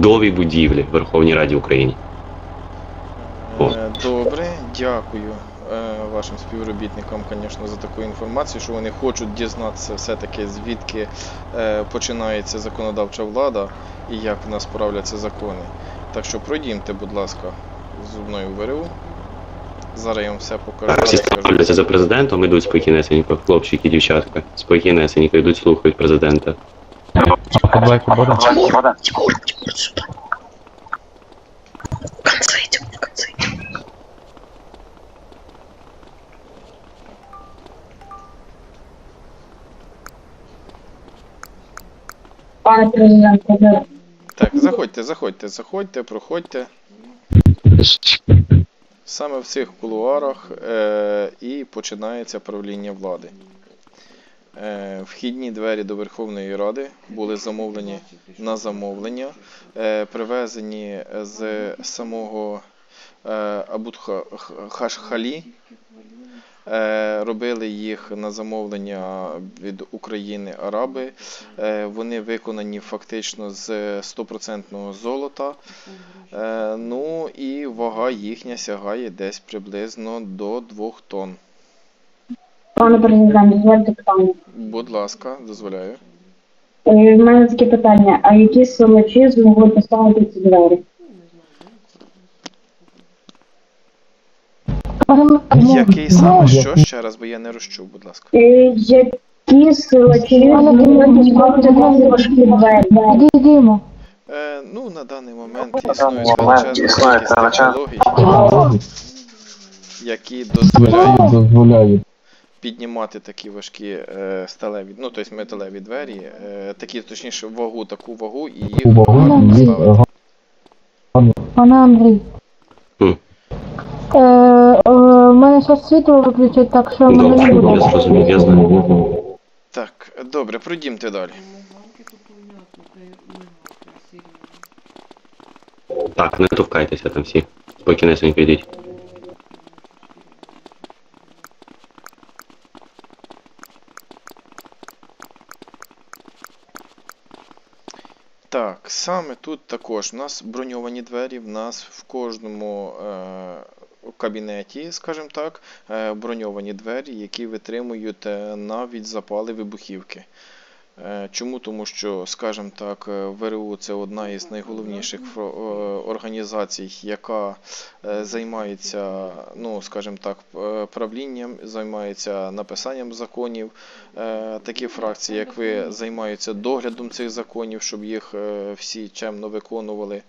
чудовій будівлі в Верховній Раді України. О. Е, Добре, дякую е, вашим співробітникам, звісно, за таку інформацію, що вони хочуть дізнатися все-таки звідки е, починається законодавча влада і як в нас правляться закони. Так що пройдімте, будь ласка, зі мною ВРУ. Зараз я вам все покажу. Так, всі ставляться за президентом, ідуть спокійнесенько, хлопчики, дівчатка, спокійнесенько, йдуть слухають президента. Подбайку буде? В конце идем, в конце идем. Пане президенте, ви- Так, заходьте, заходьте, заходьте, проходьте. Саме в цих кулуарах е, і починається правління влади. Е, вхідні двері до Верховної Ради були замовлені на замовлення, е, привезені з самого е, Абудхашхалі. Робили їх на замовлення від України Араби. Вони виконані фактично з 100% золота. Ну і вага їхня сягає десь приблизно до 2 тонн. Пане президенте, дозвольте питання. Будь ласка, дозволяю. Е, В мене таке питання, а які силачі змогли поставити ці двері? Який саме що? Ще раз, бо я не розчув, будь ласка. Е, Які силачі змогли поставити ці важкі двері? Підійдемо. Е, ну, на даний момент існує величезна кількість технологій, які дозволяють Дозволяють. Піднімати такі важкі е, сталеві, ну тобто металеві двері, е, такі, точніше, вагу, таку вагу і їх гарно ставити. Пане Андрій. Хм. Е, е, в мене зараз світло виключать, так що мене Добре, не я буде. зрозумів, я знаю. Так, добре, пройдімте далі. Так, не товкайтеся там всі. Спокійнесенько йдіть. Так, саме тут також у нас броньовані двері, в нас в кожному е, кабінеті, скажімо так, е, броньовані двері, які витримують е, навіть запали вибухівки. Е, Чому? Тому що, скажімо так, е, ВРУ це одна із найголовніших е, організацій, яка займається, ну, скажімо так, правлінням, займається написанням законів. Такі фракції, як ви, займаються доглядом цих законів, щоб їх всі чемно виконували.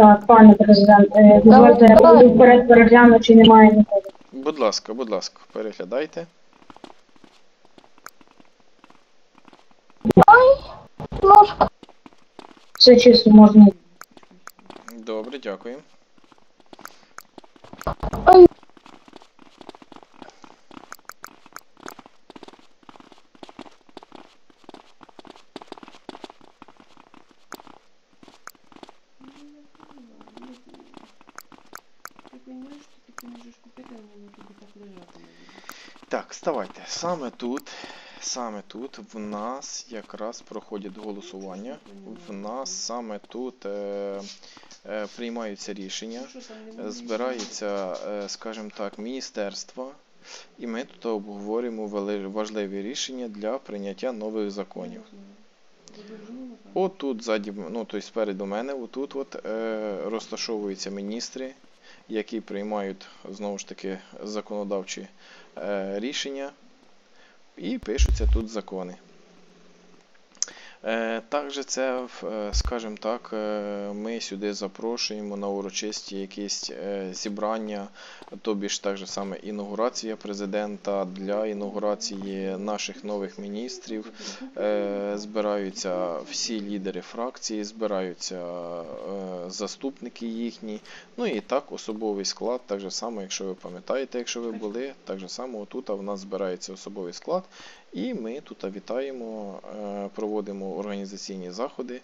Так, пане президент, е, дозвольте, я давай. буду вперед перегляну, чи немає нікого. Будь ласка, будь ласка, переглядайте. Ножка. Все чисто можна. Добре, дякую. Вставайте. Саме тут, саме тут в нас якраз проходять голосування. В нас саме тут е, е, приймаються рішення, збирається, е, скажімо так, міністерство, і ми тут обговорюємо важливі рішення для прийняття нових законів. От тут ззаді, ну тобто спереду мене, отут от, е, розташовуються міністри, які приймають знову ж таки законодавчі е, рішення і пишуться тут закони. Е, також це, е, скажімо так, е, ми сюди запрошуємо на урочисті якісь зібрання, тобі ж так же саме інаугурація президента для інаугурації наших нових міністрів. Збираються всі лідери фракції, збираються заступники їхні. Ну і так, особовий склад, так же само, якщо ви пам'ятаєте, якщо ви були, так же само отут в нас збирається особовий склад. І ми тут вітаємо, е, проводимо організаційні заходи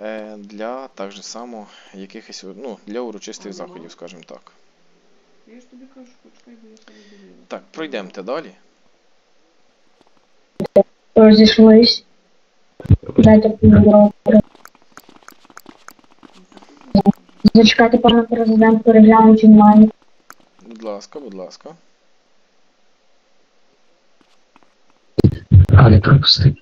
е, для так же само якихось ну, для урочистих заходів, скажімо так. Я ж тобі кажу, почекай, бо я дивила. Так, пройдемте далі. Розійшлись. Дайте помідору. Зачекайте, пане президент, переглянуть онлайн. Будь ласка, будь ласка. А, не пропусти.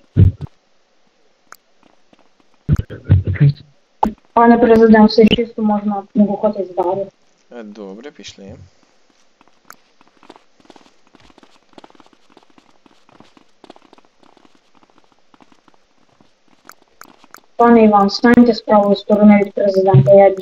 Пане президент, все чисто можна виходити далі. Е, Добре, пішли. Пане Іван, станьте з правої сторони від президента, я йду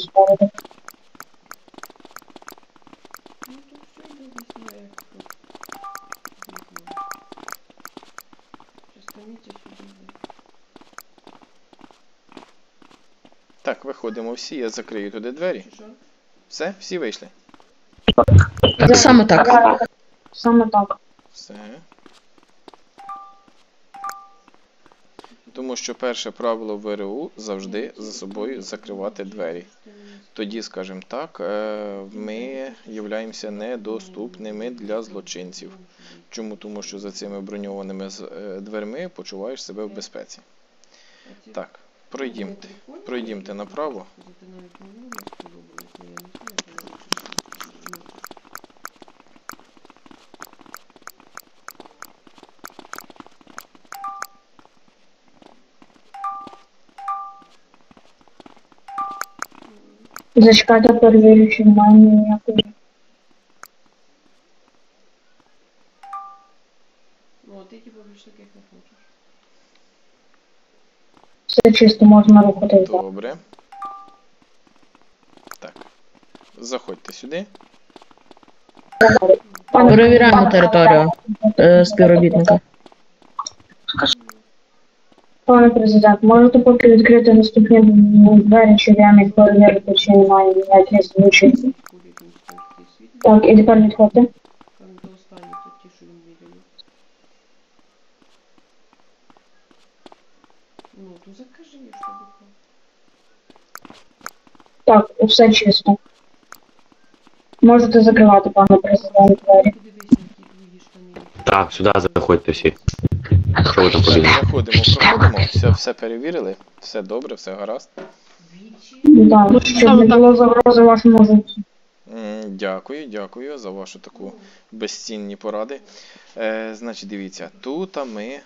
Так, всі, я закрию туди двері. Все, всі вийшли. Саме так. Саме так. Все. Тому що перше правило ВРУ завжди за собою закривати двері. Тоді, скажімо так, е, ми являємося недоступними для злочинців. Чому? Тому що за цими броньованими е, дверми почуваєш себе в безпеці. Так, пройдімте. Пройдімте направо. Я Зачекайте, перевірю, чи немає ніякої. Ну, а ти типу більш таких не хочеш. Все чисто можна рухатись. Добре. Так. Заходьте сюди. Перевіряємо територію е, співробітника. Пане президент, можете поки відкрити наступні двері, чи я не перевірити, чи немає ніяких світлий, Так, і тепер відходьте. Так, все чисто. Можете закривати, пане президент, двері. Так, сюди заходьте всі. Що ви там Все, побігли? заходимо, проходимо. Все, все перевірили. Все добре, все гаразд. Вічі. Так, щоб не було загрози вашому життю. М, Дякую, дякую за вашу таку безцінні поради. Е, значить, дивіться, тут ми,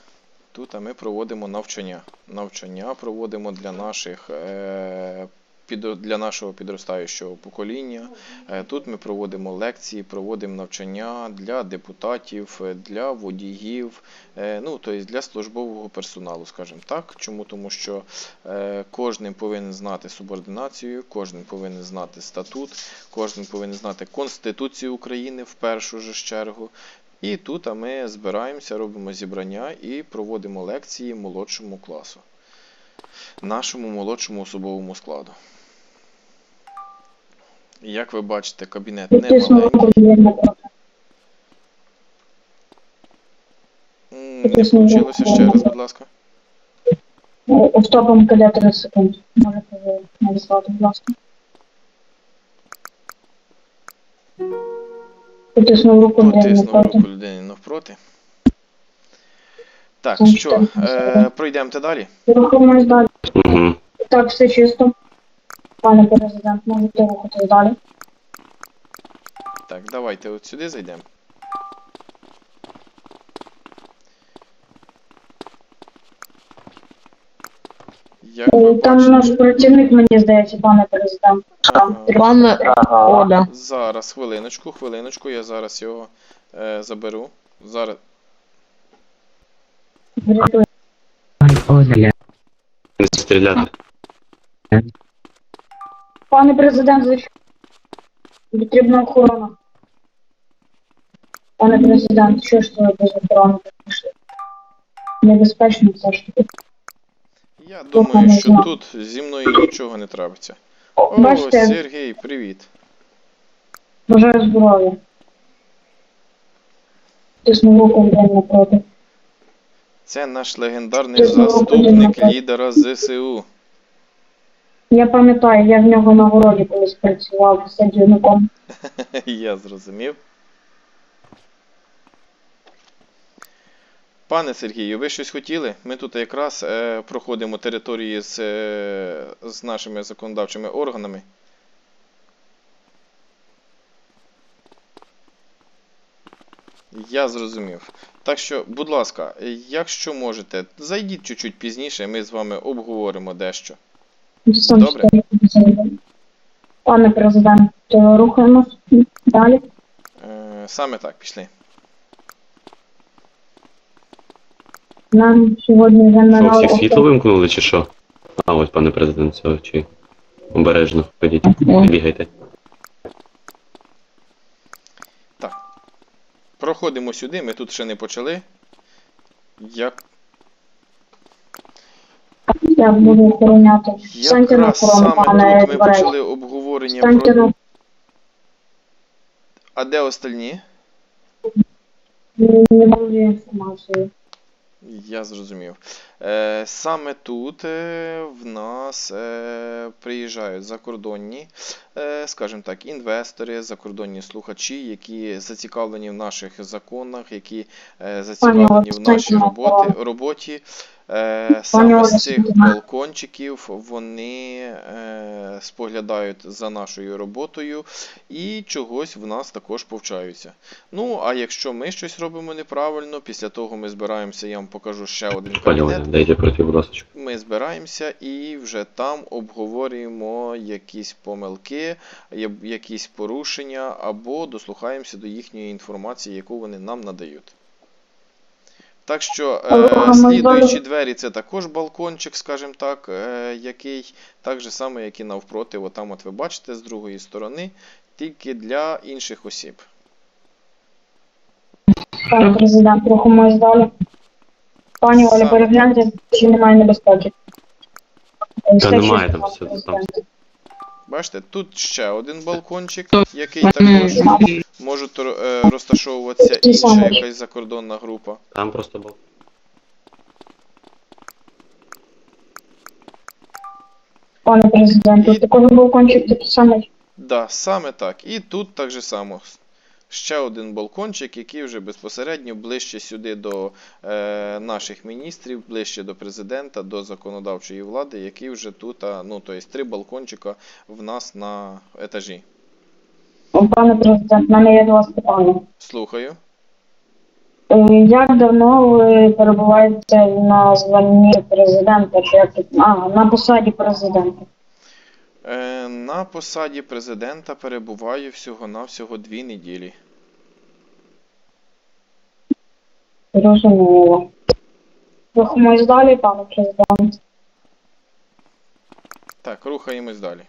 тут ми проводимо навчання. Навчання проводимо для наших. Е, для нашого підростаючого покоління. Е, Тут ми проводимо лекції, проводимо навчання для депутатів, е, для водіїв, е, ну тобто для службового персоналу, скажімо так. Чому? Тому що кожен повинен знати субординацію, кожен повинен знати статут, кожен повинен знати Конституцію України в першу ж чергу. І тут а ми збираємося, робимо зібрання і проводимо лекції молодшому класу, нашому молодшому особовому складу. Як ви бачите, кабінет не маленький. Не вийшло ще раз, будь ласка. Е, Стопом КД 30 секунд. Можете ви надіслати, будь ласка. Потиснув руку людині навпроти. Так, що, е, пройдемте далі. Рухаємось далі. Угу. Так, все чисто. Пане президент, можете рухатись далі. Так, давайте от сюди зайдемо. Як ви Е, Там наш бачите, працівник, мені здається, пане президент. Там Ага. Оля. зараз, хвилиночку, хвилиночку, я зараз його е, заберу. Зараз. врятує. Оля. Не стріляти. Пане президент, звичайно. Потрібна охорона. Пане президент, що ж це без охорони? пішли? Небезпечно все ж таки. Я думаю, що тут зі мною нічого не трапиться. О, Бачите? Сергій, привіт. Бажаю здоров'я. Тисну руку напроти. Це наш легендарний Ти заступник лідера ЗСУ. Я пам'ятаю, я в нього на городі колись працював садівником. Я зрозумів. Пане Сергію, ви щось хотіли? Ми тут якраз е, проходимо території з, е, з нашими законодавчими органами. Я зрозумів. Так що, будь ласка, якщо можете, зайдіть чуть-чуть пізніше, ми з вами обговоримо дещо. Добре. Пане президент, рухаємось далі. Е, саме так, пішли. Нам сьогодні вже Що, на всіх світло вимкнули чи що? А ось, пане президент, все, чи обережно ходіть, не бігайте. Проходимо сюди, ми тут ще не почали. Як Я буду охороняти. Станьте на якраз охорону, саме пане тут ми Дворець. почали обговорення Станьте про. на А де остальні? не володію інформацією. Я зрозумів. Е, саме тут е, в нас е, приїжджають закордонні, е, скажімо так, інвестори, закордонні слухачі, які зацікавлені в наших законах, які е, зацікавлені в нашій роботі. роботі. Е, саме з цих балкончиків вони е, споглядають за нашою роботою і чогось в нас також повчаються. Ну, а якщо ми щось робимо неправильно, після того ми збираємося, я вам покажу ще один кабінет. Ми збираємося і вже там обговорюємо якісь помилки, якісь порушення, або дослухаємося до їхньої інформації, яку вони нам надають. Так що е, слідуючі двері це також балкончик, скажімо так, е, який так же само, як і навпроти. Отам от ви бачите з другої сторони, тільки для інших осіб. Пане президент, рухаємось далі. Пані Оля, Саме. перегляньте, чи немає небезпеки. Та немає там все, там Бачите, тут ще один балкончик, який також може тор- е, розташовуватися інша якась закордонна група. Там просто був. Пане президент, тут також балкончик такий самий. Да, саме так. І тут так же само. Ще один балкончик, який вже безпосередньо ближче сюди до е, наших міністрів, ближче до президента, до законодавчої влади, який вже тут, а, ну, тобто три балкончика в нас на етажі. Пане президент, в мене є до вас питання. Слухаю. Е, Як давно ви перебуваєте на званні президента? Чи як? А, на посаді президента? Е, на посаді президента перебуваю всього-навсього дві неділі. Зрозуміло. Рухаємось далі, пане президент. Так, рухаємось далі.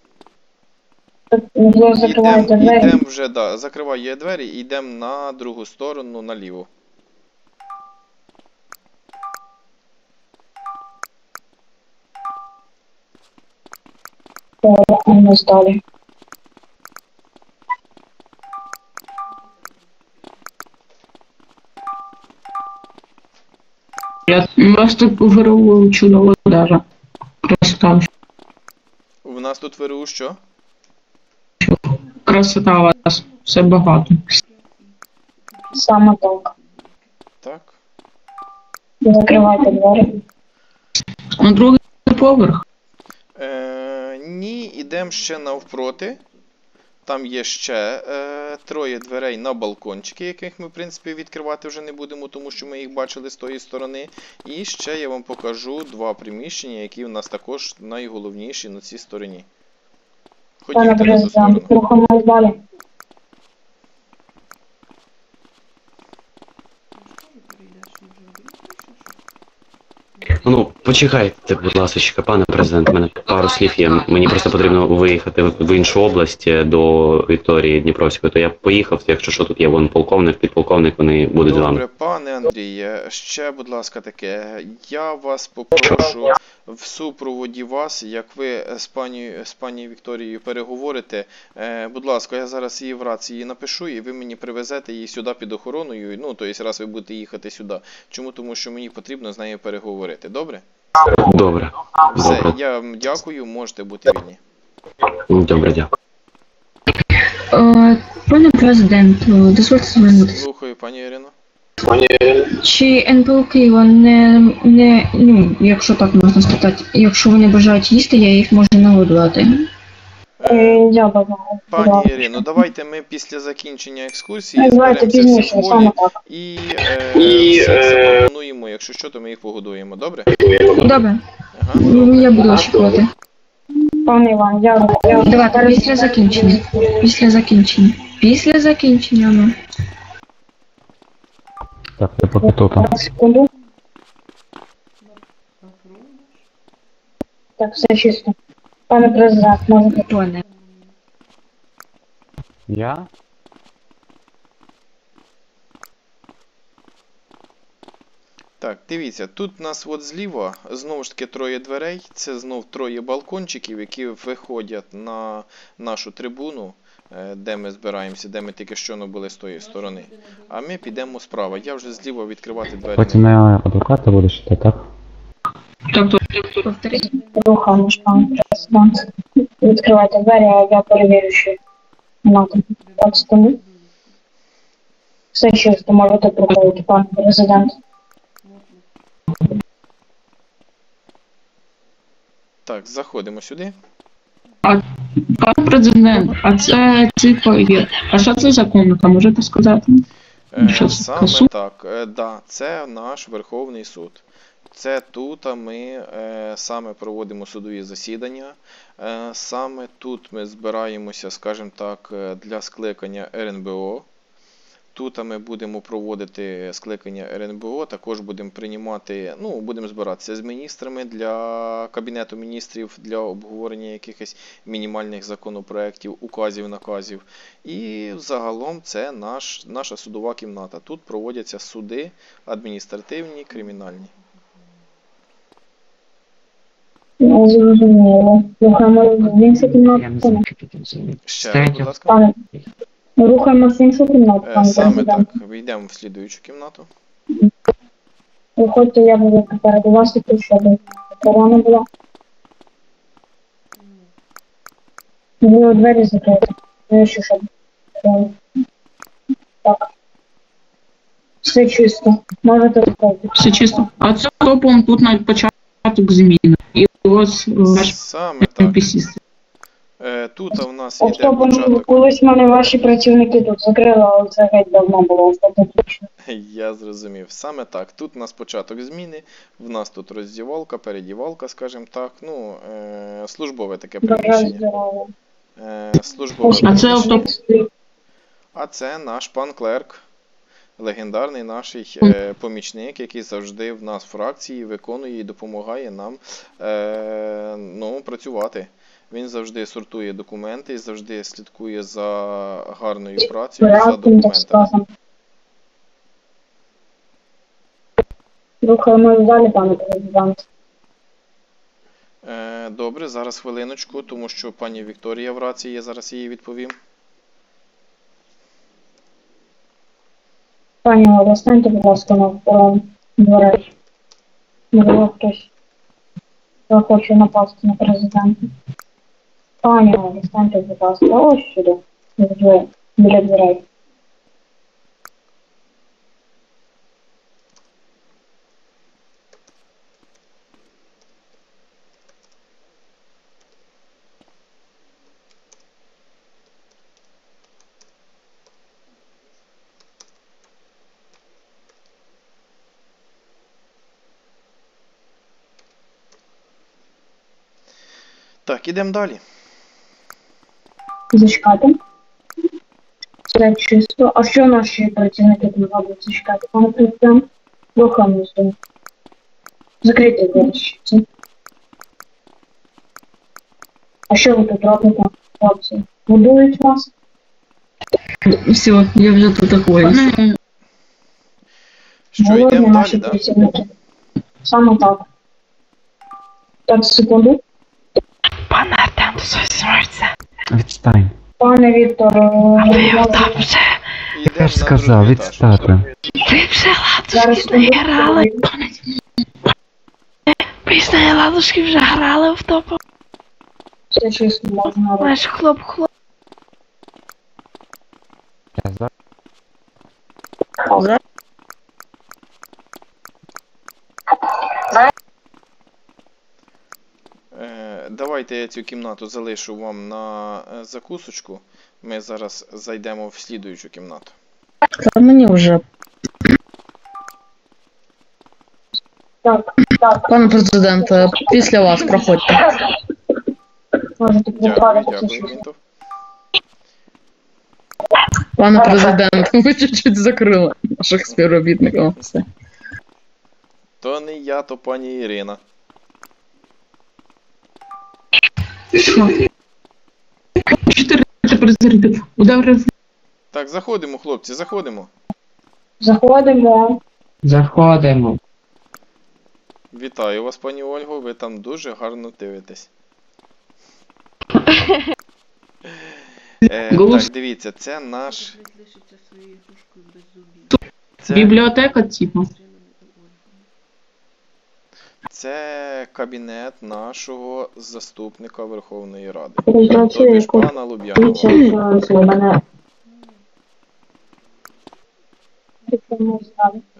Закриваєте Ідемо двері. ідем вже, да, закриваю я двері і йдемо на другу сторону, наліво. Рухаємось далі. Я вас тут вирував чудово даже. Красота. У нас тут ВРУ що? Красота у вас. Все багато. Саме так. Так. Закривайте двері. На другий поверх. Е, ні, ідемо ще навпроти. Там є ще е, троє дверей на балкончики, яких ми, в принципі, відкривати вже не будемо, тому що ми їх бачили з тої сторони. І ще я вам покажу два приміщення, які в нас також найголовніші на цій стороні. Пане Ходімте на цю рухаємось далі. Ну Ну, почекайте, будь ласка, пане президент, у мене пару слів є. Мені просто потрібно виїхати в іншу область е, до Вікторії Дніпровської. То я поїхав, якщо що тут є вон полковник, підполковник, вони будуть з вами. Добре, пане Андріє, ще, будь ласка, таке. Я вас попрошу в супроводі вас, як ви з пані, з пані Вікторією переговорите. Е, будь ласка, я зараз її в рації напишу, і ви мені привезете її сюди під охороною. Ну, тобто, раз ви будете їхати сюди. Чому? Тому що мені потрібно з нею переговорити. Добре? Добре. Все, Добре. я вам дякую, можете бути вільні. Добре, дякую. Е, Пане президент, е, дозвольте звернутися. Слухаю, пані Ірино. Чи НПУ Києва не, не, ну, якщо так можна сказати, якщо вони бажають їсти, я їх можу нагодувати. Я бажаю. Пані Ірино, давайте ми після закінчення екскурсії Давайте зберемося пізніше, всі в саме так. і, е, І, е, запропонуємо, якщо що, то ми їх погодуємо, добре? Добре, Ага, ну, добре. я буду очікувати. Пане Іван, я, я Давайте після закінчення. Після закінчення. Після закінчення, ну. Так, я поки тут. Секунду. Так, все чисто. Пане президент, можете. Пане. Я? Так, дивіться, тут у нас от зліва знову ж таки троє дверей. Це знов троє балкончиків, які виходять на нашу трибуну, де ми збираємося, де ми тільки що не були з тої сторони. А ми підемо справа. Я вже зліва відкривати двері. Потім я адвоката буду читати, так? Повторіть. Рухаємо пане президент. Відкривайте двері, а я перевірю, що мати. Так, секунду. Все чисто, можете проходити, пане президент. Так, заходимо сюди. Пане президент, а це цифра є. А що це за комната, можете сказати? Е, Що це, саме суд? так, е, да, це наш Верховний суд. Це тут ми е, саме проводимо судові засідання. Е, саме тут ми збираємося, скажімо так, е, для скликання РНБО. Тут ми будемо проводити скликання РНБО, також будемо приймати, ну, будемо збиратися з міністрами для Кабінету міністрів для обговорення якихось мінімальних законопроєктів, указів, наказів. І загалом це наш, наша судова кімната. Тут проводяться суди адміністративні, кримінальні. Ну, Зрозуміло. Тут взагалі. Ще раз, будь ласка. Рухаємося в іншу кімнату, Е, пане Саме так, війдемо в слідуючу кімнату. Виходьте, я буду попереду вас, і щоб корона була. Ви двері закрити. Ну, що, щоб... Так. Все чисто. Можете заходити. Все чисто. А це топом тут навіть початок зміни. І ось ваш Саме так. NPC. Е, Тут у нас іде Автопом початок. колись мене ваші працівники тут закрили, але це геть давно було остаточно. Я зрозумів. Саме так. Тут у нас початок зміни. В нас тут роздівалка, передівалка, скажімо так. Ну, е, службове таке приміщення. Е, службове А це приміщення. А це наш пан Клерк, легендарний наш е, помічник, який завжди в нас в фракції виконує і допомагає нам е, ну, працювати. Він завжди сортує документи і завжди слідкує за гарною працею, за документами. Рухаємось далі, пане президент. Е, добре, зараз хвилиночку, тому що пані Вікторія в рації, я зараз їй відповім. Пані Оля, станьте, будь ласка, на охорону дверей. Можливо, хтось захоче напасти на президента. Пані Оля, станьте, будь ласка, ось сюди, біля дверей. Так, ідемо далі. Зачекати. Все чисто. А що наші працівники тут роблять зачекати? Президент, рухаємось до. Закрийте двері. ще. А що ви тут робите, хлопці? Будують вас? Все, я вже тут такою. Що, йдемо далі, так? Саме так. Так, секунду. Відстань. Пане Віктор, е, Йдемо Я ж сказав, другий етаж. відстати. зараз секунду. Пісня ладушки вже грали в топу. Все чисто можна. Наш хлоп хлоп. Я за. Е, Давайте я цю кімнату залишу вам на е, закусочку. Ми зараз зайдемо в слідуючу кімнату. Та мені вже. Так, так, Пане президенте, після вас проходьте. Дякую, дякую. Пане президент, ви чуть-чуть закрили наших співробітників. Все. То не я, то пані Ірина. Так, заходимо, хлопці, заходимо. Заходимо. Заходимо. Вітаю вас, пані Ольго, ви там дуже гарно дивитесь. Е, так, дивіться, це наш. Це, Бібліотека, типу. Це кабінет нашого заступника Верховної Ради. Ж пана Луб'янова.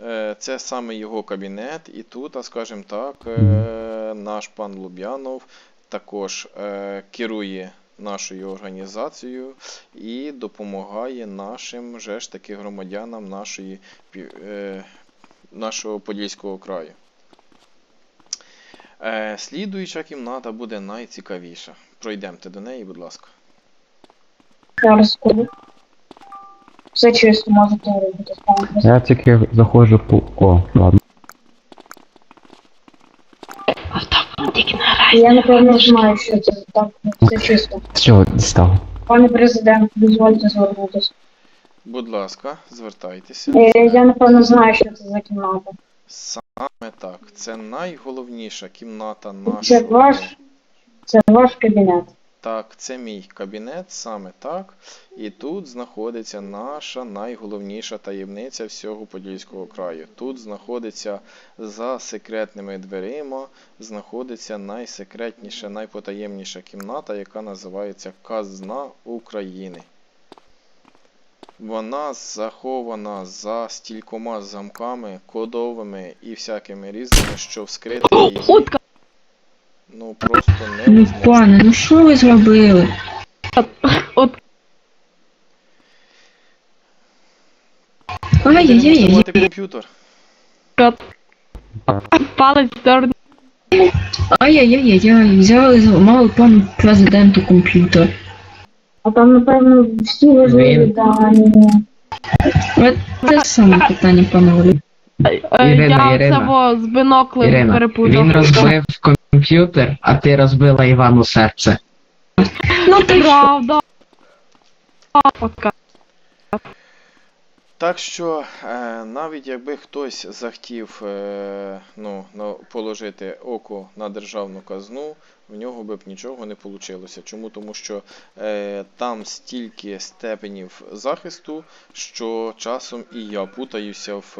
Е, Це саме його кабінет, і тут, а скажімо так, е, наш пан Луб'янов також е, керує нашою організацією і допомагає нашим же ж таки громадянам нашої, нашого Подільського краю. Е, Слідуюча кімната буде найцікавіша. Пройдемте до неї, будь ласка. Зараз скажу. Все чисто, можете робити. Я тільки заходжу по. О, ладно. Я напевно знаю, що це так. Все чисто. З чого дістав? Пане президент, дозвольте звернутися. Будь ласка, звертайтеся. Е, Я напевно знаю, що це за кімната. Саме так. Це найголовніша кімната нашого. Це ваш, це ваш кабінет. Так, це мій кабінет, саме так. І тут знаходиться наша найголовніша таємниця всього Подільського краю. Тут знаходиться за секретними дверима, знаходиться найсекретніша, найпотаємніша кімната, яка називається Казна України. Вона захована за стількома замками, кодовими і всякими різними, що вскрити її Утка. ну просто Ну, пане, ну що ви зробили? Ай-яй-яй-яй. Комп'ютер. Палець дорний. Ай-яй-яй-яй. Взяли, зламали пану президенту комп'ютер. А там, напевно, всі важливі Він- дані. Це Те саме питання, пане Олі. Е, Ірина, Я Ірина. цього з биноклем Ірина, перепутав. він розбив комп'ютер, а ти розбила Івану серце. Ну ти що? Правда. Отка. Так що е, навіть якби хтось захотів е, ну, положити око на державну казну, в нього би б нічого не вийшло. Чому? Тому що е, там стільки степенів захисту, що часом і я путаюся в,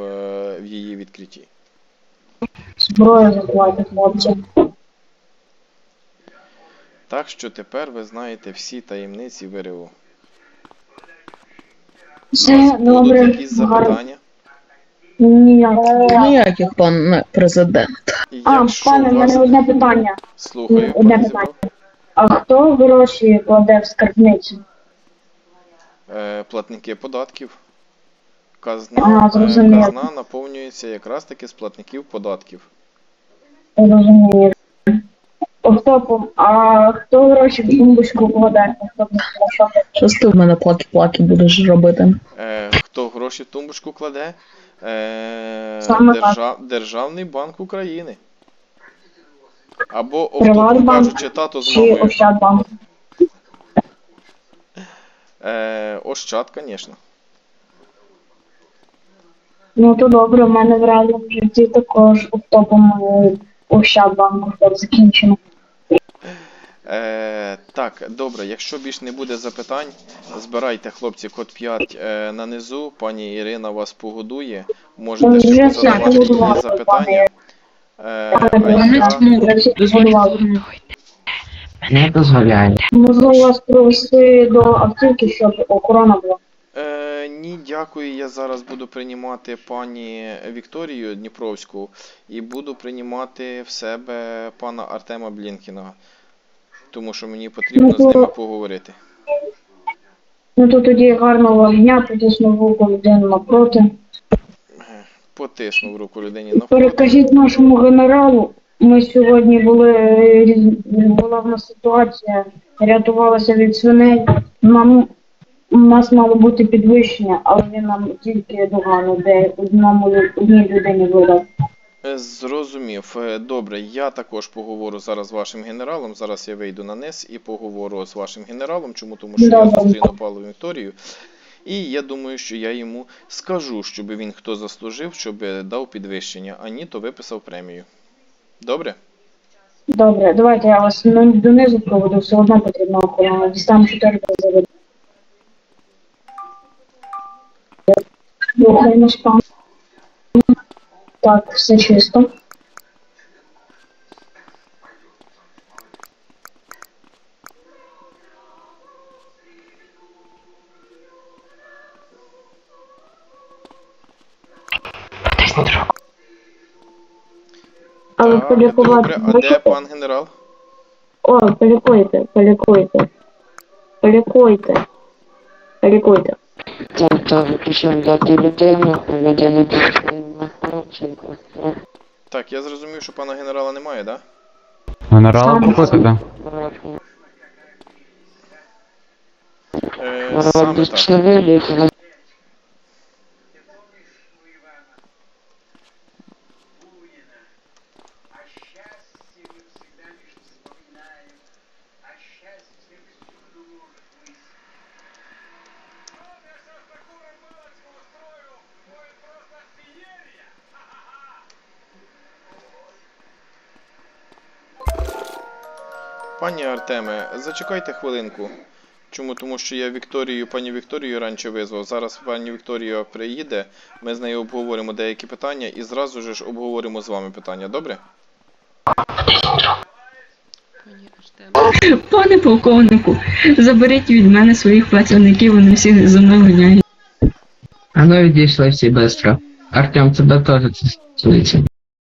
в її відкритті. Зброю заховати, хлопці. Так що тепер ви знаєте всі таємниці ВРУ. Все будуть добре. якісь запитання? Ніяк. Ніяких, пане президент. А, якщо пане, в вас... мене одне питання. Слухаю, одне пане питання. Зібров. А хто гроші кладе в скарбницю? Е, платники податків. Казна, А, е, зрозуміло. казна наповнюється якраз таки з платників податків. Я розумію. Офтопом, а хто гроші в тумбочку кладе? Хто б не сказав, що? Що ти в мене плаки-плаки будеш робити? Е, хто гроші в тумбочку кладе? Е, Саме так. держав, Державний банк України. Або, офтопом Приватбанк кажучи, тато з Чи мамою. Ощадбанк? Е, Ощад, звісно. Ну то добре, в мене в реальному житті також офтопом Ощадбанку все закінчено. Е, так, добре, якщо більш не буде запитань, збирайте, хлопці, код 5 е, на низу. Пані Ірина вас погодує. Можете Ну, ще позадавати запитання. Е, Мене дозволяє. Можу вас провести до автівки, щоб охорона була. Е, ні, дякую. Я зараз буду приймати пані Вікторію Дніпровську і буду приймати в себе пана Артема Блінкіна. Тому що мені потрібно з ними поговорити. Ну то тоді гарного дня, потиснув руку людину напроти. Потиснув руку людині на Перекажіть нашому генералу, ми сьогодні були, була в нас ситуація, рятувалася від свиней. Нам, у нас мало бути підвищення, але він нам тільки догану, де одному лю- одній людині видав. Е, Зрозумів. Е, Добре, я також поговорю зараз з вашим генералом. Зараз я вийду на низ і поговорю з вашим генералом. Чому? Тому що я Добре. зустріну Павлу Вікторію. І я думаю, що я йому скажу, щоб він хто заслужив, щоб е, дав підвищення, а ні, то виписав премію. Добре? Добре, давайте я вас ну, донизу проведу, все одно потрібно охорона. Дістану чотири заведу. Рухаємось, пан. Так, все чисто. Але Так, полікувати. добре. А де пан генерал? О, полікуйте, полікуйте. Полікуйте. Полікуйте. Тобто виключив дати людину, людину Так, я зрозумів, що пана генерала немає, да? Генерала проходить. Да? Е, саме так. Зачекайте хвилинку. Чому? Тому що я Вікторію, пані Вікторію раніше визвав. Зараз пані Вікторія приїде, ми з нею обговоримо деякі питання і зразу ж обговоримо з вами питання, добре? Пане полковнику, заберіть від мене своїх працівників, вони всі за мною гоняють. А ну відійшли всі бистро. Артем, тебе теж це стосується.